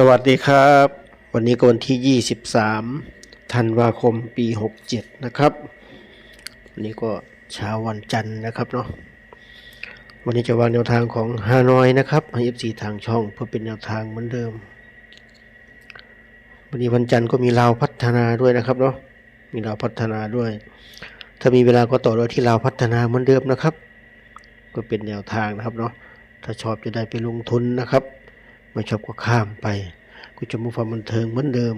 สวัสดีครับ วันนี้ก็วันที่ 23 ธันวาคมปี 67 นะครับ วันนี้ก็เช้าวันจันทร์นะครับเนาะวันนี้จะวางแนวทางของฮานอยนะครับให้ FC ทางช่องเพื่อเป็นแนวทางเหมือนเดิม วันนี้วันจันทร์ก็มีลาวพัฒนาด้วยนะครับเนาะมีลาวพัฒนาด้วย ถ้ามีเวลาก็ต่อด้วยที่ลาวพัฒนาเหมือนเดิมนะครับ ก็เป็นแนวทางนะครับเนาะถ้าชอบจะได้ไปลงทุนนะครับ ไม่ชอบก็ข้ามไปกูจะมุความบันเทิงเหมือนเดิม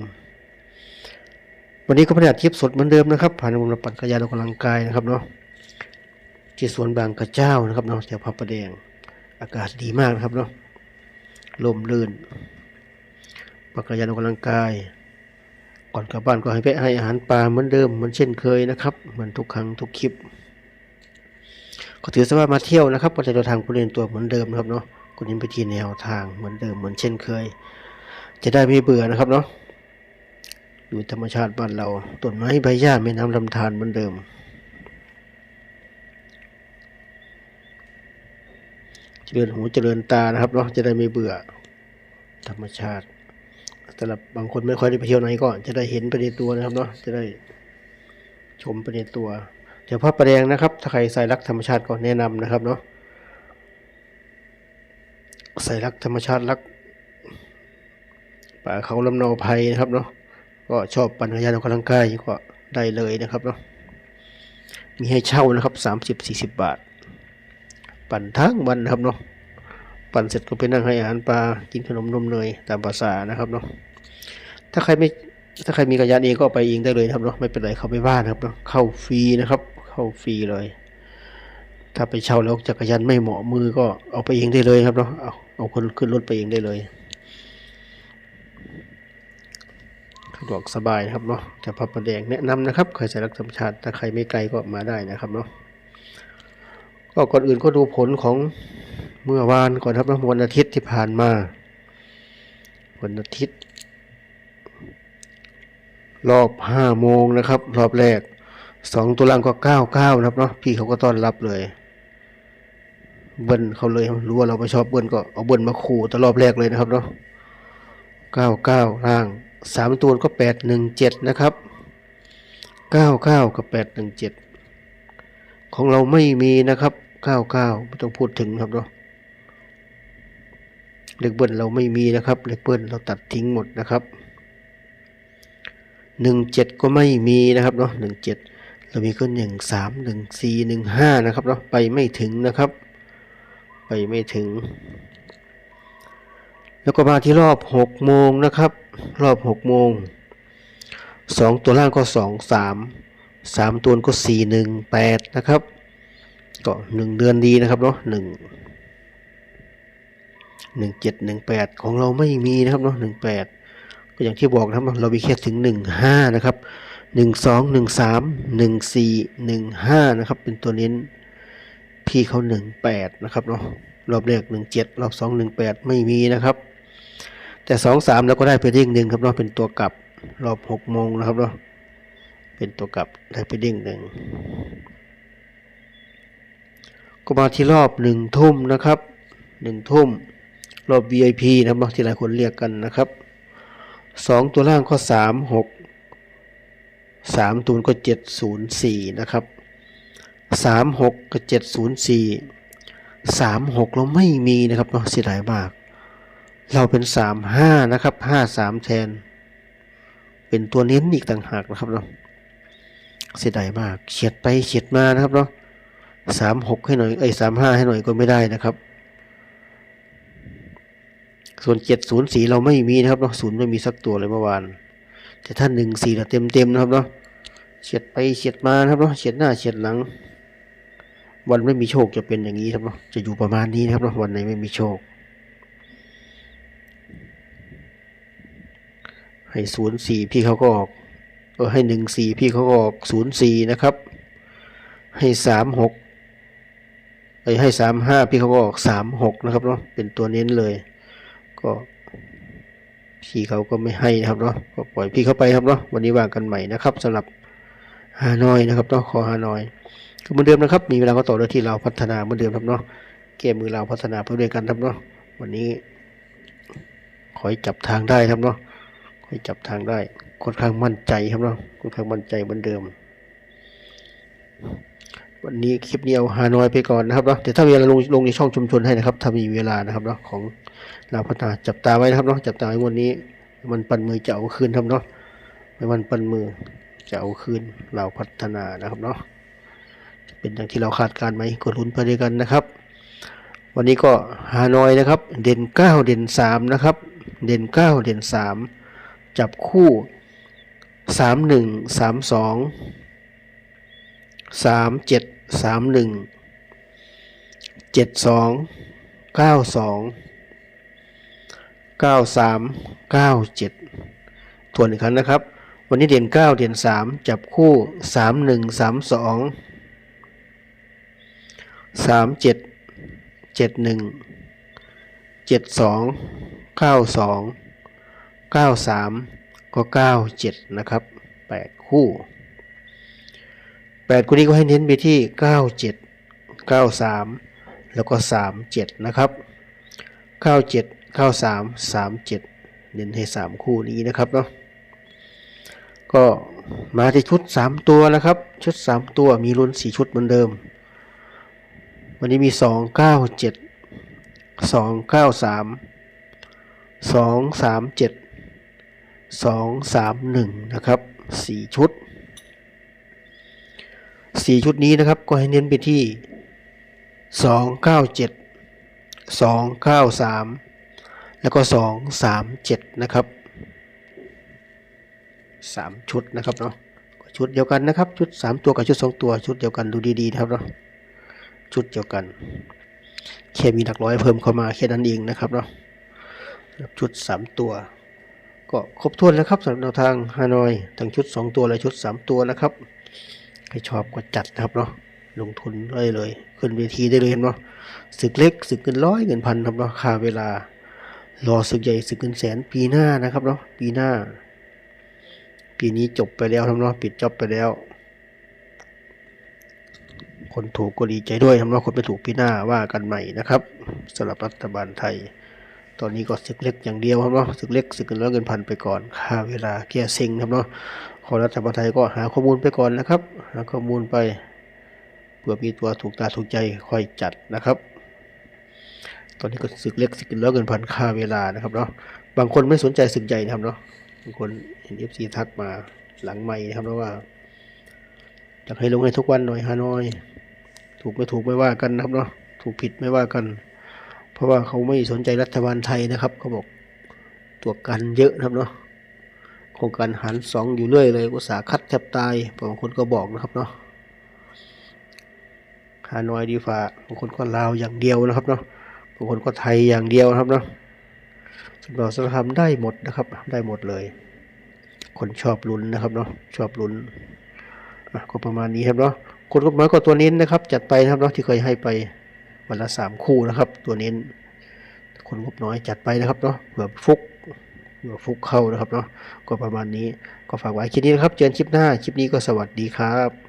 วันนี้ก็พยายามเทียบสดเหมือนเดิมนะครับ ผ่านมุมปั่นกระยานออกกำลังกายนะครับเนาะที่สวนบางกระเจ้านะครับเนาะแถวพระประแดง อากาศดีมากนะครับเนาะลมลื่นปั่นกระยานออกกำลังกาย ก่อนกลับบ้านก็ให้แวะให้อาหารปลาเหมือนเดิมเหมือนเช่นเคยนะครับเหมือนทุกครั้งทุกคลิป ก็ถือซะว่ามาเที่ยวนะครับก็จะเดินทางคุณเรียนตัวเหมือนเดิมนะครับเนาะ คุณเน้นไปที่แนวทางเหมือนเดิมเหมือนเช่นเคย จะได้ไม่เบื่อนะครับเนาะอยู่ธรรมชาติบ้านเราต้นไม้ใบหญ้าแม่น้ำลำธารเหมือนเดิม เจริญหูเจริญตานะครับเนาะจะได้ไม่เบื่อ ธรรมชาติสำหรับบางคนไม่ค่อยได้ไปเที่ยวไหนก็จะได้เห็นไปในตัวนะครับเนาะจะได้ชมไปในตัว เดี๋ยวภาพประแดงนะครับ ถ้าใครใส่รักธรรมชาติก็แนะนำนะครับเนาะ ใส่รักธรรมชาติรักป่าเขาลำเนาภัยนะครับเนาะก็ชอบปั่นจักรยานออกกำลังกายก็ได้เลยนะครับเนาะมีให้เช่านะครับสามสิบสี่สิบบาท ปั่นทั้งวันนะครับเนาะปั่นเสร็จก็ไปนั่งให้อาหารปลากินขนมนมเนยตามภาษานะครับเนาะถ้าใครไม่ถ้าใครมีกระยานเองก็ไปเองได้เลยครับเนาะไม่เป็นไรเขาไม่ว่านะครับเนาะเข้าฟรีนะครับ เข้าฟรีเลย ถ้าไปเช่าแล้วจักรยานไม่เหมาะมือก็เอาไปเองได้เลยครับเนาะเอา เอาคนขึ้นรถไปเองได้เลยสะดวกสบายนะครับเนาะแต่พระประแดงแนะนำนะครับใครใส่รักธรรมชาติถ้าใครไม่ไกลก็มาได้นะครับเนาะก็ก่อนอื่นก็ดูผลของเมื่อวานก่อนครับนะวันอาทิตย์ที่ผ่านมา วันอาทิตย์ รอบห้าโมงนะครับ รอบแรกสองตัวล่างก็เก้าเก้านะครับเนาะพี่เขาก็ต้อนรับเลย เบิ้ลเขาเลยรู้ว่าเราไม่ชอบเบิ้ลก็เอาเบิ้ลมาขู่ตรอบแรกเลยนะครับเนาะเก้าเก้าล่างสามตัวก็แปดหนึ่งเจ็ดนะครับเก้าเก้ากับแปดหนึ่งเจ็ดของเราไม่มีนะครับ99ไม่ต้องพูดถึงครับเนาะเลขเบิ้ลเราไม่มีนะครับเลขเบิ้ลเราตัดทิ้งหมดนะครับ17ก็ไม่มีนะครับเนาะ17เจ็ดเรามีก็13 14 15นะครับเนาะไปไม่ถึงนะครับ ไปไม่ถึง แล้วก็มาที่รอบ6โมงนะครับ รอบ6โมง2ตัวล่างก็2 3สามตัวก็สี่หนึ่งแปดนะครับก็หนึ่งเดือนดีนะครับเนาะหนึ่งหนึ่งเจ็ดหนึ่งแปดของเราไม่มีนะครับเนาะหนึ่งแปดก็อย่างที่บอกนะครับเรามีแค่ถึงหนึ่งห้านะครับหนึ่งสองหนึ่งสามหนึ่งสี่หนึ่งห้านะครับ เป็นตัวเน้น พี่เขาหนึ่งแปดนะครับเนาะรอบแรกหนึ่งเจ็ดรอบสองหนึ่งแปดไม่มีนะครับ แต่สองสามเราก็ได้ไปเด้งหนึ่งครับเนาะเป็นตัวกลับรอบหกโมงนะครับเนาะเป็นตัวกลับได้ไปเด้งหนึ่งก็มาที่รอบหนึ่งทุ่มนะครับหนึ่งทุ่มรอบ VIP นะครับที่หลายคนเรียกกันนะครับสองตัวล่างก็สามหกสามตัวก็เจ็ดศูนย์สี่นะครับ สามหกกับเจ็ดศูนย์สี่สามหกเราไม่มีนะครับเนาะเสียดายมาก เราเป็นสามห้านะครับห้าสามแทน เป็นตัวเน้นอีกต่างหากนะครับเนาะเสียดายมากเฉียดไปเฉียดมานะครับเนาะสามหกให้หน่อยเอ้ยสามห้าให้หน่อยก็ไม่ได้นะครับ ส่วนเจ็ดศูนย์สีเราไม่มีนะครับเนาะศูนย์ไม่มีสักตัวเลยเมื่อวาน แต่ถ้าหนึ่งสี่เราเต็มเต็มๆนะครับเนาะเฉียดไปเฉียดมานะครับเนาะเฉียดหน้าเฉียดหลัง วันไม่มีโชคจะเป็นอย่างนี้ครับเนาะจะอยู่ประมาณนี้นะครับเนาะวันไหนไม่มีโชค ให้ศูนย์สี่พี่เขาก็ออกเออให้หนึ่งสี่พี่เขาก็ออกศูนย์สี่นะครับ ให้สามหกไอให้สามห้าพี่เขาก็ออกสามหกนะครับเนาะเป็นตัวเน้นเลย ก็พี่เขาก็ไม่ให้นะครับเนาะก็ปล่อยพี่เขาไปครับเนาะวันนี้ว่ากันใหม่นะครับสำหรับฮานอยนะครับเนาะขอฮานอย ก็เหมือนเดิมนะครับ มีเวลาก็ต่อด้วยที่เราพัฒนาเหมือนเดิมครับเนาะ เกมมือเราพัฒนาเพื่อด้วยกันครับเนาะ วันนี้ขอให้จับทางได้ครับเนาะขอให้จับทางได้ ค่อนข้างมั่นใจครับเนาะ ค่อนข้างมั่นใจเหมือนเดิม วันนี้คลิปนี้เอาฮานอยไปก่อนนะครับเนาะ เดี๋ยวถ้ามีอะไรลงลงในช่องชุมชนให้นะครับ ถ้ามีเวลานะครับเนาะของเราพัฒนาจับตาไว้นะครับเนาะ จับตาไว้วันนี้ มันปันมือจะเอาคืนครับเนาะไม่มันปันมือจะเอาคืนเราพัฒนานะครับเนาะ เป็นอย่างที่เราคาดการณ์ไหมก็ลุ้นไปด้วยกันนะครับ วันนี้ก็ฮานอยนะครับ เด่นเก้าเด่นสามนะครับ เด่นเก้าเด่นสามจับคู่สามหนึ่งสามสองสามเจ็ดสามหนึ่งเจ็ดสองเก้าสองเก้าสามเก้าเจ็ดทวนอีกครั้งนะครับ วันนี้เด่นเก้าเด่นสามจับคู่สามหนึ่ง สามเจ็ดเจ็ดหนึ่งเจ็ดสองเก้าสองเก้าสามก็เก้าเจ็ดนะครับแปดคู่แปดคู่นี้ก็ให้เน้นไปที่เก้าเจ็ดเก้าสามแล้วก็สามเจ็ดนะครับเก้าเจ็ดเก้าสามสามเจ็ดเน้นให้สามคู่นี้นะครับเนาะก็มาที่ชุดสามตัวนะครับ ชุดสามตัวมีลุ้นสี่ชุดเหมือนเดิม วันนี้มีสองเก้าเจ็ดสองเก้าสามสองสามเจ็ดสองสามหนึ่งนะครับสี่ชุดสี่ชุดนี้นะครับก็ให้เน้นไปที่สองเก้าเจ็ดสองเก้าสามแล้วก็สองสามเจ็ดนะครับสามชุดนะครับเนาะชุดเดียวกันนะครับ ชุดสามตัวกับชุดสองตัวชุดเดียวกันดูดีๆนะครับเนาะ ชุดเดียวกันแค่มีหลักร้อยเพิ่มเข้ามาแค่นั้นเองนะครับเนาะชุด 3 ตัว ก็ครบถ้วนแล้วครับสำหรับแนวทางฮานอยทั้งชุด 2 ตัวและชุด 3 ตัวนะครับใครชอบก็จัดนะครับเนาะลงทุนได้เลย ขึ้นเวทีได้เลยเห็นเนาะศึกเล็กศึกเงินร้อยเงินพันครับเนาะค่าเวลารอศึกใหญ่ศึกเงินแสนปีหน้านะครับเนาะปีหน้า ปีนี้จบไปแล้วครับเนาะปิดจบไปแล้ว คนถูกก็ดีใจด้วยทำว่าคนไม่ถูกปีหน้าว่ากันใหม่นะครับสำหรับรัฐบาลไทย ตอนนี้ก็ศึกเล็กอย่างเดียวครับเนาะศึกเล็กศึกเงินร้อยเงินพันไปก่อนค่าเวลาแก้เซ็งครับเนาะขอรัฐบาลไทยก็หาข้อมูลไปก่อนนะครับ หาข้อมูลไปเพื่อมีตัวถูกตาถูกใจค่อยจัดนะครับ ตอนนี้ก็ศึกเล็กศึกเงินร้อยเงินพันค่าเวลานะครับเนาะบางคนไม่สนใจศึกใหญ่นะครับเนาะบางคนเห็นเอฟซีทักมาหลังไม่นะครับเพราะว่าอยากให้ลงให้ทุกวันหน่อยฮานอย ถูกไม่ถูกไม่ว่ากันนะครับเนาะถูกผิดไม่ว่ากัน เพราะว่าเขาไม่สนใจรัฐบาลไทยนะครับเขาบอกตัวกันเยอะนะครับเนาะโครงการหันสองอยู่เรื่อยเลยอุตสาหคัดแทบตายบางคนก็บอกนะครับเนาะฮานอยดีฝ่าบางคนก็ลาวอย่างเดียวนะครับเนาะบางคนก็ไทยอย่างเดียวนะครับเนาะสำหรับสารคามได้หมดนะครับ ได้หมดเลย คนชอบลุ้นนะครับเนาะชอบลุ้นอะก็ประมาณนี้ครับเนาะ คนกบน้อยก็ตัวเน้นนะครับ จัดไปนะครับเนาะที่เคยให้ไปวันละสามคู่นะครับ ตัวเน้นคนงบน้อยจัดไปนะครับเนาะเผื่อฟุกเผื่อฟุกเข้านะครับเนาะก็ประมาณนี้ก็ฝากไว้คลิปนี้นะครับ เจอกันคลิปหน้าคลิปนี้ก็สวัสดีครับ